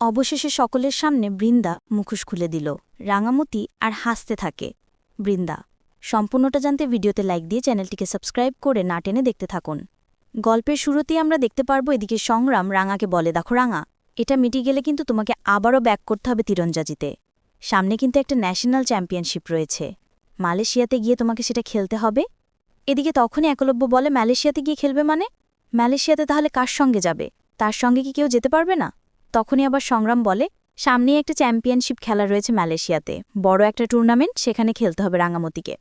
অবশেষে সকলের সামনে বৃন্দা মুখোশ খুলে দিল। রাঙামতি আর হাসতে থাকে। বৃন্দা, সম্পূর্ণটা জানতে ভিডিওতে লাইক দিয়ে চ্যানেলটিকে সাবস্ক্রাইব করে না টেনে দেখতে থাকুন। গল্পের শুরুতেই আমরা দেখতে পারব এদিকে সংগ্রাম রাঙাকে বলে, দেখো রাঙা, এটা মিটি গেলে কিন্তু তোমাকে আবারও ব্যাক করতে হবে তীরঞ্জাজিতে সামনে কিন্তু একটা ন্যাশনাল চ্যাম্পিয়নশিপ রয়েছে। মালয়েশিয়াতে গিয়ে তোমাকে সেটা খেলতে হবে? এদিকে তখনই একলব্য বলে, মালয়েশিয়াতে গিয়ে খেলবে মানে? মালয়েশিয়াতে তাহলে কার সঙ্গে যাবে? তার সঙ্গে কি কেউ যেতে পারবে না? তখনই আবার সংগ্রাম বলে, সামনেই একটা চ্যাম্পিয়নশিপ খেলা রয়েছে মালয়েশিয়াতে। বড় একটা টুর্নামেন্ট, সেখানে খেলতে হবে রাঙামতিকে।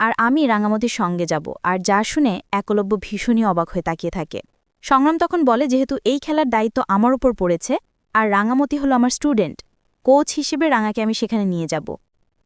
আর আমি রাঙামতির সঙ্গে যাব, আর যা শুনে একলব্য ভীষণই অবাক হয়ে তাকিয়ে থাকে। সংগ্রাম তখন বলে, যেহেতু এই খেলার দায়িত্ব আমার উপর পড়েছে, আর রাঙামতি হলো আমার স্টুডেন্ট কোচ হিসেবে রাঙাকে আমি সেখানে নিয়ে যাব।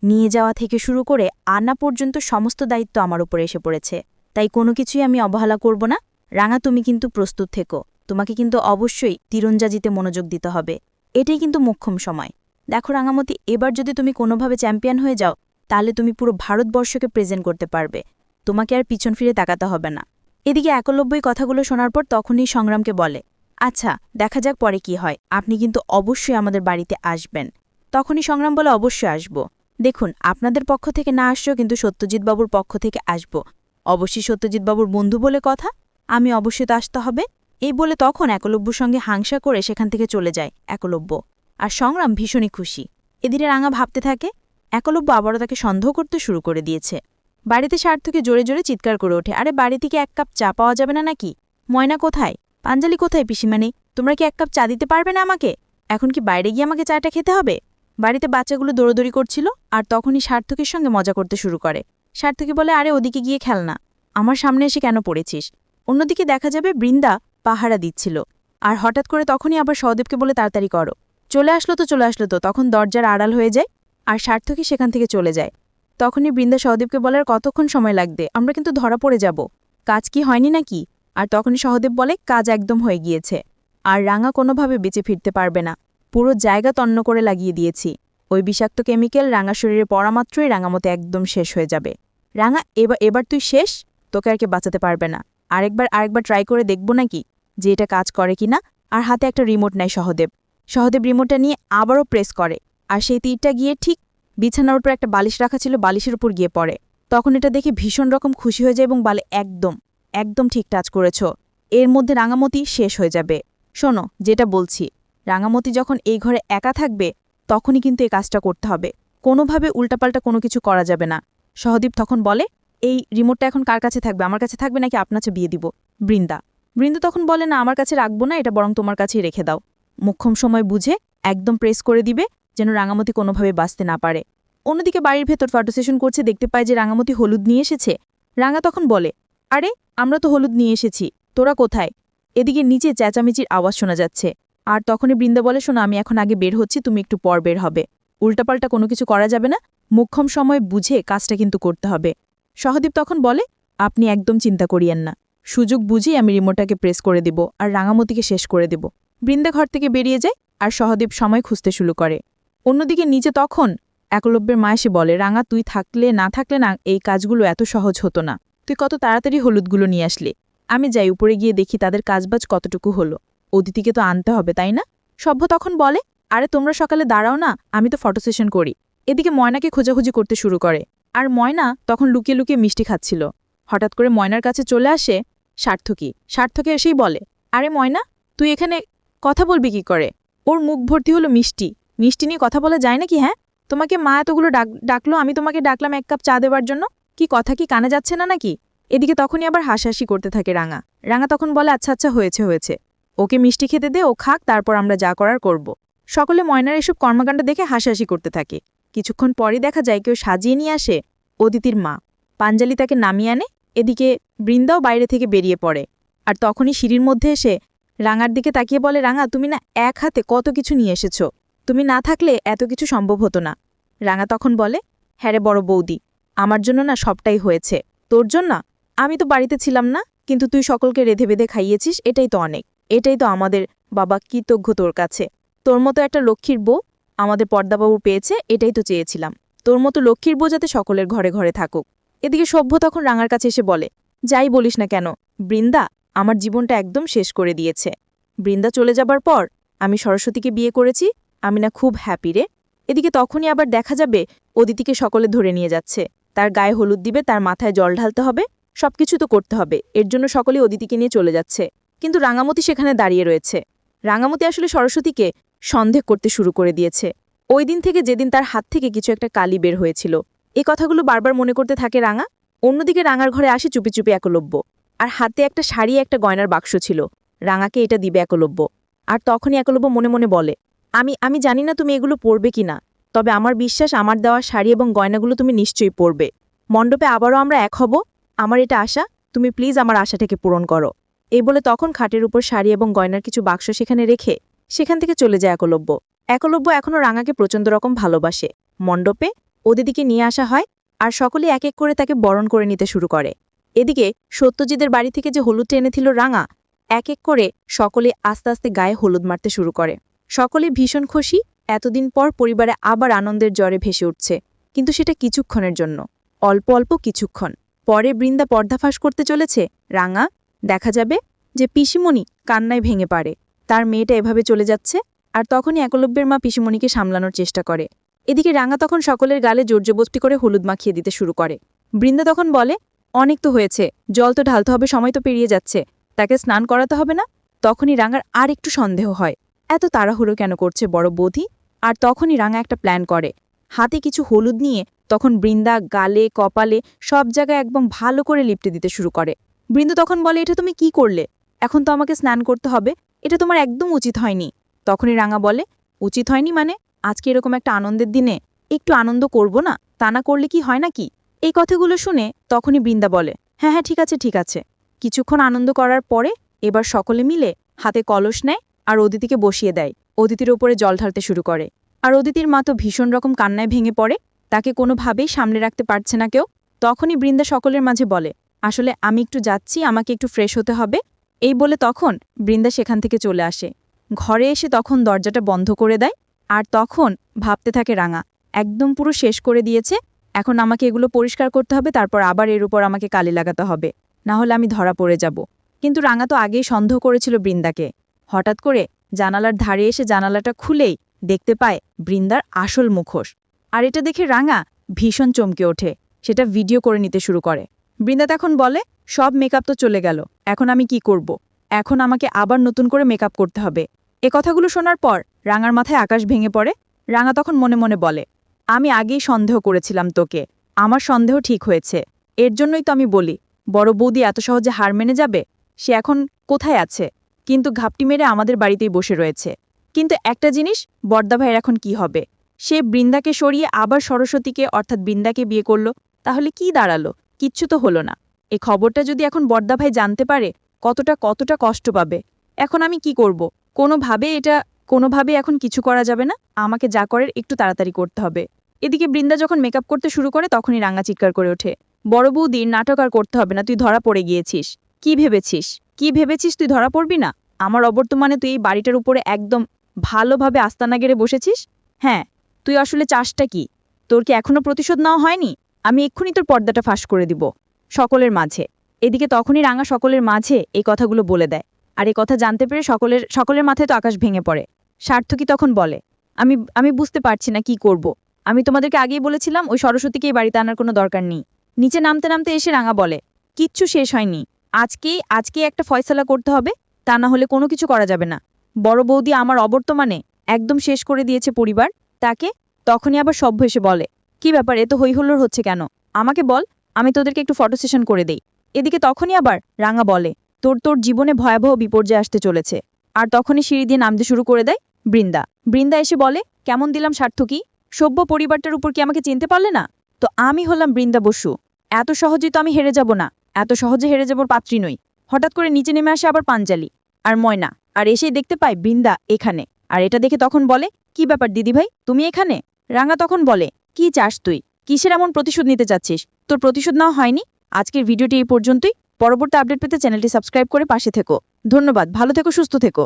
নিয়ে যাওয়া থেকে শুরু করে আনা পর্যন্ত সমস্ত দায়িত্ব আমার উপরে এসে পড়েছে। তাই কোনো কিছুই আমি অবহেলা করব না। রাঙা, তুমি কিন্তু প্রস্তুত থেকো। তোমাকে কিন্তু অবশ্যই তীরঞ্জাজিতে মনোযোগ দিতে হবে। এটাই কিন্তু মোক্ষম সময়। দেখো রাঙামতি, এবার যদি তুমি কোনোভাবে চ্যাম্পিয়ন হয়ে যাও, তাহলে তুমি পুরো ভারতবর্ষকে প্রেজেন্ট করতে পারবে। তোমাকে আর পিছন ফিরে তাকাতে হবে না। এদিকে একলব্যই কথাগুলো শোনার পর তখনই সংগ্রামকে বলে আচ্ছা দেখা যাক পরে কি হয়। আপনি কিন্তু অবশ্যই আমাদের বাড়িতে আসবেন। তখনই সংগ্রাম বলে, অবশ্যই আসব। দেখুন, আপনাদের পক্ষ থেকে না আসলেও কিন্তু সত্যজিৎবাবুর পক্ষ থেকে আসব। অবশ্যই সত্যজিৎবাবুর বন্ধু বলে কথা, আমি অবশ্যই তো আসতে হবে। এই বলে তখন একলব্যর সঙ্গে হাংসা করে সেখান থেকে চলে যায় একলব্য। আর সংগ্রাম ভীষণই খুশি। এদিকে রাঙা ভাবতে থাকে, একলব্য আবারও তাকে সন্দেহ করতে শুরু করে দিয়েছে। বাড়িতে সার্থকে জোরে জোরে চিৎকার করে ওঠে, আরে বাড়ি থেকে এক কাপ চা পাওয়া যাবে না নাকি? ময়না কোথায়? পাঞ্জালি কোথায় পিসিমানি? তোমরা কি এক কাপ চা দিতে পারবে না আমাকে? এখন কি বাইরে গিয়ে আমাকে চাটা খেতে হবে? বাড়িতে বাচ্চাগুলো দৌড়দৌড়ি করছিল, আর তখনই সার্থকের সঙ্গে মজা করতে শুরু করে। সার্থকে বলে, আরে ওদিকে গিয়ে খেল না আমার সামনে এসে কেন পড়েছিস? অন্যদিকে দেখা যাবে বৃন্দা পাহারা দিচ্ছিল। আর হঠাৎ করে তখনই আবার সহদেবকে বলে, তাড়াতাড়ি করো। চলে আসলো তো চলে আসলো তো, তখন দরজার আড়াল হয়ে যায় আর সার্থকই সেখান থেকে চলে যায়। তখনই বৃন্দা সহদেবকে বলার, কতক্ষণ সময় লাগবে? আমরা কিন্তু ধরা পড়ে যাব। কাজ কি হয়নি নাকি? আর তখনই সহদেব বলে, কাজ একদম হয়ে গিয়েছে। আর রাঙা কোনোভাবে বেঁচে ফিরতে পারবে না। পুরো জায়গা তন্ন করে লাগিয়ে দিয়েছি। ওই বিষাক্ত কেমিক্যাল রাঙা শরীরে পড়ামাত্রই রাঙামতে একদম শেষ হয়ে যাবে। রাঙা এবার এবার তুই শেষ? তোকে আর কে বাঁচাতে পারবে না। আরেকবার আরেকবার ট্রাই করে দেখব নাকি? যে এটা কাজ করে কিনা, আর হাতে একটা রিমোট নেয় সহদেব। সহদেব রিমোটটা নিয়ে আবারও প্রেস করে, আর সেই তীরটা গিয়ে ঠিক বিছানার উপর একটা বালিশ রাখা ছিল, বালিশের উপর গিয়ে পড়ে। তখন এটা দেখে ভীষণ রকম খুশি হয়ে যায় এবং বলে একদম একদম ঠিক টাচ করেছ। এর মধ্যে রাঙামতি শেষ হয়ে যাবে। শোনো, যেটা বলছি, রাঙামতি যখন এই ঘরে একা থাকবে, তখনই কিন্তু এই কাজটা করতে হবে। কোনোভাবে উল্টাপাল্টা কোনো কিছু করা যাবে না। সহদীপ তখন বলে, এই রিমোটটা এখন কার কাছে থাকবে? আমার কাছে থাকবে নাকি আপনার বিয়ে দিব? বৃন্দা বৃন্দা তখন বলে, না, আমার কাছে রাখব না, এটা বরং তোমার কাছেই রেখে দাও। মুখ্যম সময় বুঝে একদম প্রেস করে দিবে যেন রাঙামতি কোনোভাবে বাঁচতে না পারে। অন্যদিকে বাড়ির ভেতর ফটো সেশন করছে, দেখতে পায় যে রাঙামতি হলুদ নিয়ে এসেছে। রাঙা তখন বলে, আরে, আমরা তো হলুদ নিয়ে এসেছি, তোরা কোথায়? এদিকে নিচে চেঁচামেচির আওয়াজ শোনা যাচ্ছে। আর তখনই বৃন্দা বলে, শোনো, আমি এখন আগে বের হচ্ছি, তুমি একটু পর বের হবে। উল্টাপাল্টা কোনো কিছু করা যাবে না। মুখ্যম সময় বুঝে কাজটা কিন্তু করতে হবে। সহদীপ তখন বলে, আপনি একদম চিন্তা করিয়েন না। সুযোগ বুঝেই আমি রিমোটটাকে প্রেস করে দেব আর রাঙামতিকে শেষ করে দেব। বৃন্দা ঘর থেকে বেরিয়ে যায় আর সহদেব সময় খুঁজতে শুরু করে। অন্যদিকে নিচে তখন একলব্যের মা এসে বলে, রাঙা, তুই থাকলে না থাকলে না এই কাজগুলো এত সহজ হতো না। তুই কত তাড়াতাড়ি হলুদগুলো নিয়ে আসলে। আমি যাই, উপরে গিয়ে দেখি তাদের কাজবাজ কতটুকু হলো। অদিতিকে তো আনতে হবে, তাই না? সভ্য তখন বলে, আরে, তোমরা সকালে দাঁড়াও না, আমি তো ফটো সেশন করি। এদিকে ময়নাকে খোঁজাখুঁজি করতে শুরু করে। আর ময়না তখন লুকিয়ে লুকিয়ে মিষ্টি খাচ্ছিল। হঠাৎ করে ময়নার কাছে চলে আসে সার্থকী। সার্থকে এসেই বলে, আরে ময়না, তুই এখানে কথা বলবি কি করে? ওর মুখ ভর্তি হলো মিষ্টি। মিষ্টি নিয়ে কথা বলা যায় নাকি হ্যাঁ? তোমাকে মা এতগুলো ডাক, ডাকলো, আমি তোমাকে ডাকলাম এক কাপ চা দেওয়ার জন্য? কি কথা কি কানে যাচ্ছে না নাকি? এদিকে তখনই আবার হাসাহাসি করতে থাকে রাঙা। রাঙা তখন বলে আচ্ছা আচ্ছা হয়েছে হয়েছে। ওকে মিষ্টি খেতে দে, ও খাক, তারপর আমরা যা করার করব। সকলে ময়নার এসব কর্মকাণ্ড দেখে হাসাহাসি করতে থাকে। কিছুক্ষণ পরই দেখা যায় কেউ সাজিয়ে নিয়ে আসে অদিতির মা। পাঞ্জালি তাকে নামিয়ে আনে এদিকে বৃন্দাও বাইরে থেকে বেরিয়ে পড়ে। আর তখনই সিঁড়ির মধ্যে এসে রাঙার দিকে তাকিয়ে বলে, রাঙা, তুমি না এক হাতে কত কিছু নিয়ে এসেছ? তুমি না থাকলে এত কিছু সম্ভব হতো না। রাঙা তখন বলে হ্যাঁ রে বড় বৌদি, আমার জন্য না সবটাই হয়েছে। তোর জন্য আমি তো বাড়িতে ছিলাম না, কিন্তু তুই সকলকে রেধে বেঁধে খাইয়েছিস, এটাই তো অনেক। এটাই তো আমাদের বাবা কৃতজ্ঞ তোর কাছে। তোর মতো একটা লক্ষ্মীর বউ আমাদের পর্দাবাবু পেয়েছে, এটাই তো চেয়েছিলাম। তোর মতো লক্ষ্মীর বউ যাতে সকলের ঘরে ঘরে থাকুক। এদিকে সভ্য তখন রাঙার কাছে এসে বলে, যাই বলিস না কেন, বৃন্দা, আমার জীবনটা একদম শেষ করে দিয়েছে। বৃন্দা চলে যাবার পর আমি সরস্বতীকে বিয়ে করেছি, আমি না খুব হ্যাপি রে। এদিকে তখনই আবার দেখা যাবে, অদিতিকে সকলে ধরে নিয়ে যাচ্ছে। তার গায়ে হলুদ দিবে, তার মাথায় জল ঢালতে হবে, সবকিছু তো করতে হবে। এর জন্য সকলে অদিতিকে নিয়ে চলে যাচ্ছে। কিন্তু রাঙামতি সেখানে দাঁড়িয়ে রয়েছে। রাঙামতি আসলে সরস্বতীকে সন্দেহ করতে শুরু করে দিয়েছে। ওই দিন থেকে যেদিন তার হাত থেকে কিছু একটা কালি বের হয়েছিল এই কথাগুলো বারবার মনে করতে থাকে রাঙা। অন্যদিকে রাঙার ঘরে আসে চুপি চুপি একলব্য। আর হাতে একটা শাড়ি, একটা গয়নার বাক্স ছিল। রাঙাকে এটা দিবে একলব্য। আর তখনই একলব্য মনে মনে বলে, আমি আমি জানি না তুমি এগুলো পরবে কি না তবে আমার বিশ্বাস, আমার দেওয়া শাড়ি এবং গয়নাগুলো তুমি নিশ্চয়ই পরবে। মণ্ডপে আবারও আমরা এক হব। আমার এটা আশা। তুমি প্লিজ আমার আশাটাকে পূরণ করো। এই বলে তখন খাটের উপর শাড়ি এবং গয়নার কিছু বাক্স সেখানে রেখে সেখান থেকে চলে যায় একলব্য। একলব্য এখনও রাঙাকে প্রচণ্ড রকম ভালোবাসে। মণ্ডপে ওদিদিকে নিয়ে আসা হয় আর সকলে এক এক করে তাকে বরণ করে নিতে শুরু করে। এদিকে সত্যজিতের বাড়ি থেকে যে হলুদটা এনেছিল রাঙা, এক এক করে সকলে আস্তে আস্তে গায়ে হলুদ মারতে শুরু করে। সকলে ভীষণ খুশি, এতদিন পর পরিবারে আবার আনন্দের জ্বরে ভেসে উঠছে। কিন্তু সেটা কিছুক্ষণের জন্য, অল্প অল্প কিছুক্ষণ। পরে বৃন্দা পর্দাফাঁস করতে চলেছে, রাঙা, দেখা যাবে যে পিসিমণি কান্নায় ভেঙে পারে তার মেয়েটা এভাবে চলে যাচ্ছে আর তখনই একলব্যের মা পিসিমণিকে সামলানোর চেষ্টা করে। এদিকে রাঙা তখন সকলের গালে জোরজবস্তি করে হলুদ মাখিয়ে দিতে শুরু করে। বৃন্দা তখন বলে, অনেক তো হয়েছে, জল তো ঢালতে হবে, সময় তো পেরিয়ে যাচ্ছে। তাকে স্নান করাতে হবে না? তখনই রাঙার আর একটু সন্দেহ হয়। এত তাড়াহুড়ো কেন করছে বড় বোধি আর তখনই রাঙা একটা প্ল্যান করে। হাতে কিছু হলুদ নিয়ে তখন বৃন্দা গালে, কপালে সব জায়গায় একদম ভালো করে লিপটে দিতে শুরু করে। বৃন্দ তখন বলে, এটা তুমি কি করলে? এখন তো আমাকে স্নান করতে হবে, এটা তোমার একদম উচিত হয়নি। তখনই রাঙা বলে, উচিত হয়নি মানে? আজকে এরকম একটা আনন্দের দিনে একটু আনন্দ করব না? তা না করলে কি হয় নাকি? এই কথাগুলো শুনে তখনই বৃন্দা বলে হ্যাঁ হ্যাঁ ঠিক আছে ঠিক আছে। কিছুক্ষণ আনন্দ করার পরে এবার সকলে মিলে হাতে কলস নেয় আর অদিতিকে বসিয়ে দেয়। অদিতির ওপরে জল ঢালতে শুরু করে। আর অদিতির মা তো ভীষণ রকম কান্নায় ভেঙে পড়ে, তাকে কোনোভাবেই সামনে রাখতে পারছে না কেউ। তখনই বৃন্দা সকলের মাঝে বলে, আসলে আমি একটু যাচ্ছি, আমাকে একটু ফ্রেশ হতে হবে। এই বলে তখন বৃন্দা সেখান থেকে চলে আসে। ঘরে এসে তখন দরজাটা বন্ধ করে দেয় আর তখন ভাবতে থাকে রাঙা, একদম পুরো শেষ করে দিয়েছে, এখন আমাকে এগুলো পরিষ্কার করতে হবে, তারপর আবার এর উপর আমাকে কালি লাগাতে হবে না হলে আমি ধরা পড়ে যাব। কিন্তু রাঙা তো আগেই সন্দেহ করেছিল বৃন্দাকে। হঠাৎ করে জানালার ধারে এসে জানালাটা খুলেই দেখতে পায় বৃন্দার আসল মুখোশ। আর এটা দেখে রাঙা ভীষণ চমকে ওঠে, সেটা ভিডিও করে নিতে শুরু করে। বৃন্দা তখন বলে, সব মেকআপ তো চলে গেল, এখন আমি কি করব? এখন আমাকে আবার নতুন করে মেকআপ করতে হবে। এ কথাগুলো শোনার পর রাঙার মাথায় আকাশ ভেঙে পড়ে। রাঙা তখন মনে মনে বলে, আমি আগেই সন্দেহ করেছিলাম তোকে। আমার সন্দেহ ঠিক হয়েছে। এর জন্যই তো আমি বলি, বড় বৌদি এত সহজে হার মেনে যাবে? সে এখন কোথায় আছে? কিন্তু ঘাপটি মেরে আমাদের বাড়িতেই বসে রয়েছে। কিন্তু একটা জিনিস, বর্দা ভাইয়ের এখন কি হবে? সে বৃন্দাকে সরিয়ে আবার সরস্বতীকে, অর্থাৎ বৃন্দাকে বিয়ে করল, তাহলে কি দাঁড়াল? কিচ্ছু তো হলো না। এ খবরটা যদি এখন বর্দা ভাই জানতে পারে, কতটা কতটা কষ্ট পাবে? এখন আমি কি করব? কোনোভাবে এটা, কোনোভাবে এখন কিছু করা যাবে না। আমাকে যা করার একটু তাড়াতাড়ি করতে হবে। এদিকে বৃন্দা যখন মেকআপ করতে শুরু করে, তখনই রাঙা চিৎকার করে ওঠে। বড় বৌদির নাটক আর করতে হবে না, তুই ধরা পড়ে গিয়েছিস। কি ভেবেছিস? কি ভেবেছিস তুই ধরা পড়বি না? আমার অবর্তমানে তুই এই বাড়িটার উপরে একদম ভালোভাবে আস্তানা গেড়ে বসেছিস? হ্যাঁ তুই আসলে চাষটা কি? তোর কি এখনও প্রতিশোধ নেওয়া হয়নি? আমি এক্ষুনি তোর পর্দাটা ফাঁস করে দিব সকলের মাঝে। এদিকে তখনই রাঙা সকলের মাঝে এই কথাগুলো বলে দেয়। আর এই কথা জানতে পেরে সকলের সকলের মাথায় তো আকাশ ভেঙে পড়ে। সার্থকী তখন বলে, আমি আমি বুঝতে পারছি না কি করব। আমি তোমাদেরকে আগেই বলেছিলাম ওই সরস্বতীকে এই বাড়িতে আনার কোনো দরকার নেই নিচে নামতে নামতে এসে রাঙা বলে, কিচ্ছু শেষ হয়নি। আজকেই আজকেই একটা ফয়সালা করতে হবে, তা না হলে কোনো কিছু করা যাবে না। বড় বৌদি আমার অবর্তমানে একদম শেষ করে দিয়েছে পরিবার। তাকে তখনই আবার সভ্য এসে বলে, কি ব্যাপার, এ এত হৈহুল্লোর হচ্ছে কেন? আমাকে বল, আমি তোদেরকে একটু ফটো সেশন করে দেই এদিকে তখনই আবার রাঙা বলে তোর তোর জীবনে ভয়াবহ বিপর্যয় আসতে চলেছে। আর তখনই সিঁড়ি দিয়ে নামতে শুরু করে দেয় বৃন্দা। বৃন্দা এসে বলে, কেমন দিলাম সার্থকী সভ্য পরিবারটার উপর কি আমাকে চিনতে পারলে না? তো আমি হলাম বৃন্দা বসু। এত সহজেই তো আমি হেরে যাব না। এত সহজে হেরে যাবার পাত্রী নই। হঠাৎ করে নিচে নেমে আসে আবার পাঞ্জালি আর ময়না। আর এসেই দেখতে পায় বৃন্দা এখানে। আর এটা দেখে তখন বলে, কি ব্যাপার দিদিভাই তুমি এখানে? রাঙা তখন বলে, কি চাস তুই? কিসের এমন প্রতিশোধ নিতে চাচ্ছিস? তোর প্রতিশোধ নেওয়া হয়নি? আজকের ভিডিওটি এই পর্যন্তই। পরবর্তী আপডেট পেতে চ্যানেলটি সাবস্ক্রাইব করে পাশে থেকো। ধন্যবাদ ভালো থেকো সুস্থ থেকো।